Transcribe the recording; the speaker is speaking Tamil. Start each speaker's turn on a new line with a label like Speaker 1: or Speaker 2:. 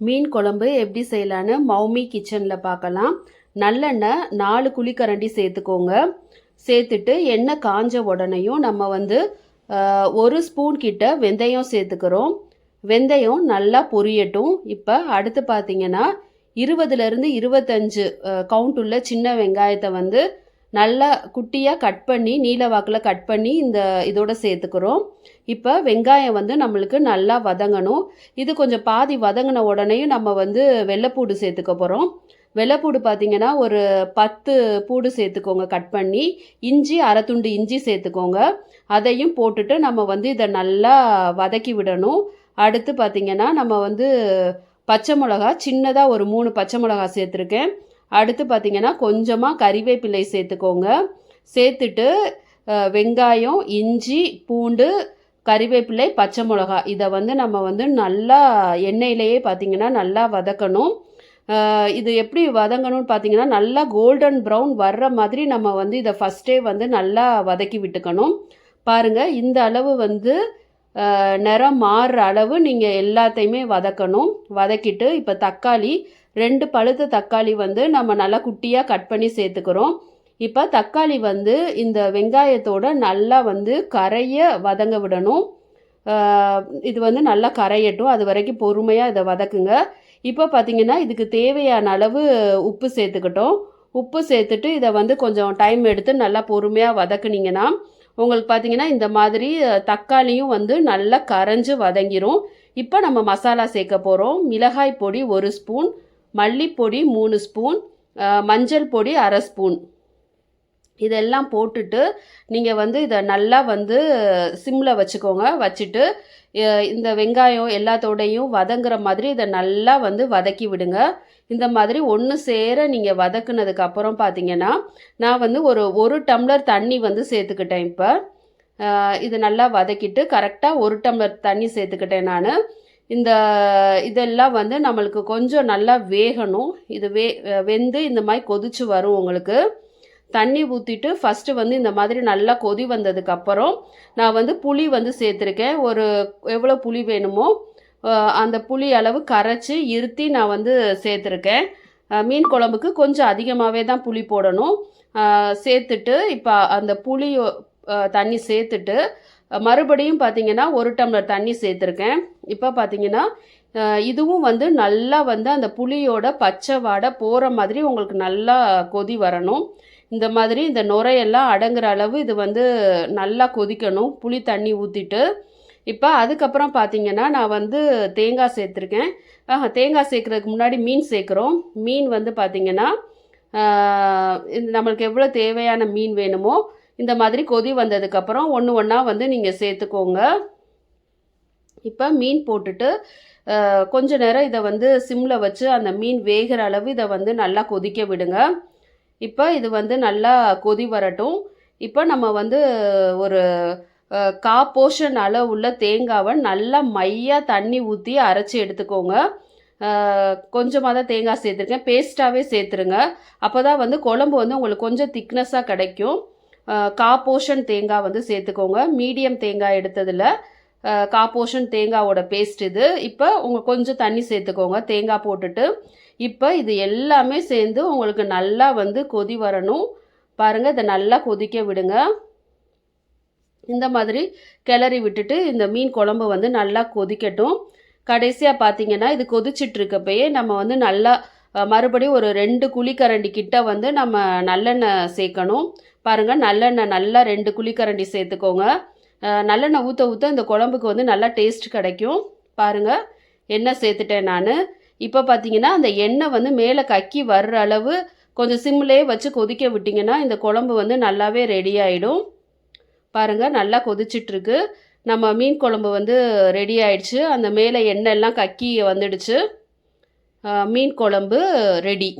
Speaker 1: மீன் குழம்பு எப்படி செய்யலான்னு மௌமி கிச்சனில் பார்க்கலாம். நல்லெண்ணெய் நாலு குழிக்கரண்டி சேர்த்துக்கோங்க. சேர்த்துட்டு எண்ணெய் காஞ்ச உடனேயும் நம்ம வந்து ஒரு ஸ்பூன் கிட்ட வெந்தயம் சேர்த்துக்கிறோம். வெந்தயம் நல்லா பொரியட்டும். இப்போ அடுத்து பார்த்தீங்கன்னா இருபதுலேருந்து இருபத்தஞ்சு கவுண்ட் உள்ள சின்ன வெங்காயத்தை வந்து நல்லா குட்டியாக கட் பண்ணி நீல வாக்கில் கட் பண்ணி இந்த இதோட சேர்த்துக்கிறோம். இப்போ வெங்காயம் வந்து நம்மளுக்கு நல்லா வதங்கணும். இது கொஞ்சம் பாதி வதங்கின உடனேயும் நம்ம வந்து வெள்ளைப்பூடு சேர்த்துக்க போகிறோம் வெள்ளைப்பூடு பார்த்தீங்கன்னா ஒரு பத்து பூடு சேர்த்துக்கோங்க கட் பண்ணி இஞ்சி அரை துண்டு இஞ்சி சேர்த்துக்கோங்க. அதையும் போட்டுட்டு நம்ம வந்து இதை நல்லா வதக்கி விடணும். அடுத்து பார்த்தீங்கன்னா நம்ம வந்து பச்சை மிளகா சின்னதாக ஒரு மூணு பச்சை மிளகா சேர்த்துருக்கேன். அடுத்து பார்த்தீங்கன்னா கொஞ்சமாக கறிவேப்பிலை சேர்த்துக்கோங்க. சேர்த்துட்டு வெங்காயம் இஞ்சி பூண்டு கறிவேப்பிலை பச்சை மிளகா இதை வந்து நம்ம வந்து நல்லா எண்ணெயிலேயே பார்த்தீங்கன்னா நல்லா வதக்கணும். இது எப்படி வதங்கணும்னு பார்த்தீங்கன்னா நல்லா கோல்டன் ப்ரௌன் வர்ற மாதிரி நம்ம வந்து இதை ஃபஸ்ட்டே வந்து நல்லா வதக்கி விட்டுக்கணும். பாருங்கள் இந்த அளவு வந்து நிறம் மாறுற அளவு நீங்கள் எல்லாத்தையுமே வதக்கணும். வதக்கிட்டு இப்போ தக்காளி ரெண்டு பழுத்த தக்காளி வந்து நம்ம நல்லா குட்டியாக கட் பண்ணி சேர்த்துக்கிறோம். இப்போ தக்காளி வந்து இந்த வெங்காயத்தோட நல்லா வந்து கரைய வதங்க விடணும். இது வந்து நல்லா கரையட்டும். அது வரைக்கும் பொறுமையாக இதை வதக்குங்க. இப்போ பார்த்தீங்கன்னா இதுக்கு தேவையான அளவு உப்பு சேர்த்துக்கிட்டோம். உப்பு சேர்த்துட்டு இதை வந்து கொஞ்சம் டைம் எடுத்து நல்லா பொறுமையாக வதக்குனிங்கன்னா உங்களுக்கு பார்த்தீங்கன்னா இந்த மாதிரி தக்காளியும் வந்து நல்லா கரைஞ்சு வதங்கிரும். இப்போ நம்ம மசாலா சேர்க்க போகிறோம் மிளகாய் பொடி ஒரு ஸ்பூன். மல்லிப்பொடி மூணு ஸ்பூன் மஞ்சள் பொடி அரை ஸ்பூன். இதெல்லாம் போட்டுட்டு நீங்கள் வந்து இதை நல்லா வந்து சிம்மில் வச்சுக்கோங்க. வச்சுட்டு இந்த வெங்காயம் எல்லாத்தோடையும் வதங்குற மாதிரி இதை நல்லா வந்து வதக்கி விடுங்க. இந்த மாதிரி ஒன்று சேர நீங்கள் வதக்குனதுக்கு அப்புறம் பார்த்தீங்கன்னா நான் வந்து ஒரு ஒரு டம்ளர் தண்ணி வந்து சேர்த்துக்கிட்டேன் இப்போ. இதை இது நல்லா வதக்கிட்டு கரெக்டாக ஒரு டம்ளர் தண்ணி சேர்த்துக்கிட்டேன் நான். இந்த இதெல்லாம் வந்து நம்மளுக்கு கொஞ்சம் நல்லா வேகணும். இது வே வெந்து இந்த மாதிரி கொதிச்சு வரும் உங்களுக்கு. தண்ணி ஊற்றிட்டு ஃபஸ்ட்டு வந்து இந்த மாதிரி நல்லா கொதி வந்ததுக்கப்புறம் நான் வந்து புளி வந்து சேர்த்துருக்கேன். ஒரு எவ்வளோ புளி வேணுமோ அந்த புளி அளவு கரைச்சி இருத்தி நான் வந்து சேர்த்துருக்கேன். மீன் குழம்புக்கு கொஞ்சம் அதிகமாகவே தான் புளி போடணும். சேர்த்துட்டு இப்போ அந்த புளி தண்ணி சேர்த்துட்டு மறுபடியும் பார்த்தீங்கன்னா ஒரு டம்ளர் தண்ணி சேர்த்துருக்கேன். இப்போ பார்த்தீங்கன்னா இதுவும் வந்து நல்லா வந்து அந்த புளியோட பச்சை வாடை போகிற மாதிரி உங்களுக்கு நல்லா கொதி வரணும். இந்த மாதிரி இந்த நுரையெல்லாம் அடங்குற அளவு இது வந்து நல்லா கொதிக்கணும். புளி தண்ணி ஊற்றிட்டு இப்போ அதுக்கப்புறம் பார்த்தீங்கன்னா நான் வந்து தேங்காய் சேர்த்துருக்கேன். ஆஹா தேங்காய் சேர்க்குறதுக்கு முன்னாடி மீன் சேர்க்குறோம். மீன் வந்து பார்த்தீங்கன்னா இது நம்மளுக்கு எவ்வளோ தேவையான மீன் வேணுமோ இந்த மாதிரி கொதி வந்ததுக்கப்புறம் ஒன்று ஒன்றா வந்து நீங்கள் சேர்த்துக்கோங்க. இப்போ மீன் போட்டுட்டு கொஞ்ச நேரம் இதை வந்து சிம்மில் வச்சு அந்த மீன் வேகிற அளவு இதை வந்து நல்லா கொதிக்க விடுங்க. இப்போ இது வந்து நல்லா கொதி வரட்டும். இப்போ நம்ம வந்து ஒரு கா போர்ஷன் அளவு உள்ள தேங்காவை நல்லா மையாக தண்ணி ஊற்றி அரைச்சி எடுத்துக்கோங்க. கொஞ்சமாக தான் தேங்காய் சேர்த்துருக்கேன். பேஸ்ட்டாகவே சேர்த்துருங்க. அப்போ தான் வந்து குழம்பு வந்து உங்களுக்கு கொஞ்சம் திக்னஸாக கிடைக்கும். காப்போஷன் தேங்காய் வந்து சேர்த்துக்கோங்க. மீடியம் தேங்காய் எடுத்ததில் காப்போஷன் தேங்காவோட பேஸ்ட் இது. இப்போ உங்கள் கொஞ்சம் தண்ணி சேர்த்துக்கோங்க. தேங்காய் போட்டுட்டு இப்போ இது எல்லாமே சேர்ந்து உங்களுக்கு நல்லா வந்து கொதி வரணும். பாருங்கள் இதை நல்லா கொதிக்க விடுங்க. இந்த மாதிரி கிளறி விட்டுட்டு இந்த மீன் குழம்பு வந்து நல்லா கொதிக்கட்டும். கடைசியாக பார்த்தீங்கன்னா இது கொதிச்சிட்டு இருக்கப்பயே நம்ம வந்து நல்லா மறுபடியும் ஒரு ரெண்டு குழிக்கரண்டி கிட்ட வந்து நம்ம நல்லெண்ணெய் சேர்க்கணும். பாருங்கள் நல்லெண்ணெய் நல்லா ரெண்டு குழிக்கரண்டி சேர்த்துக்கோங்க. நல்லெண்ணெய் ஊற்ற ஊற்ற இந்த குழம்புக்கு வந்து நல்லா டேஸ்ட் கிடைக்கும். பாருங்கள் எண்ணெய் சேர்த்துட்டேன் நான். இப்போ பார்த்தீங்கன்னா அந்த எண்ணெய் வந்து மேலே கக்கி வர்ற அளவு கொஞ்சம் சிம்லேயே வச்சு கொதிக்க விட்டிங்கன்னா இந்த குழம்பு வந்து நல்லாவே ரெடி ஆகிடும் பாருங்கள் நல்லா கொதிச்சிட்ருக்கு. நம்ம மீன் குழம்பு வந்து ரெடி ஆயிடுச்சு. அந்த மேலே எண்ணெய் எல்லாம் கக்கி வந்துடுச்சு. மீன் குழம்பு ரெடி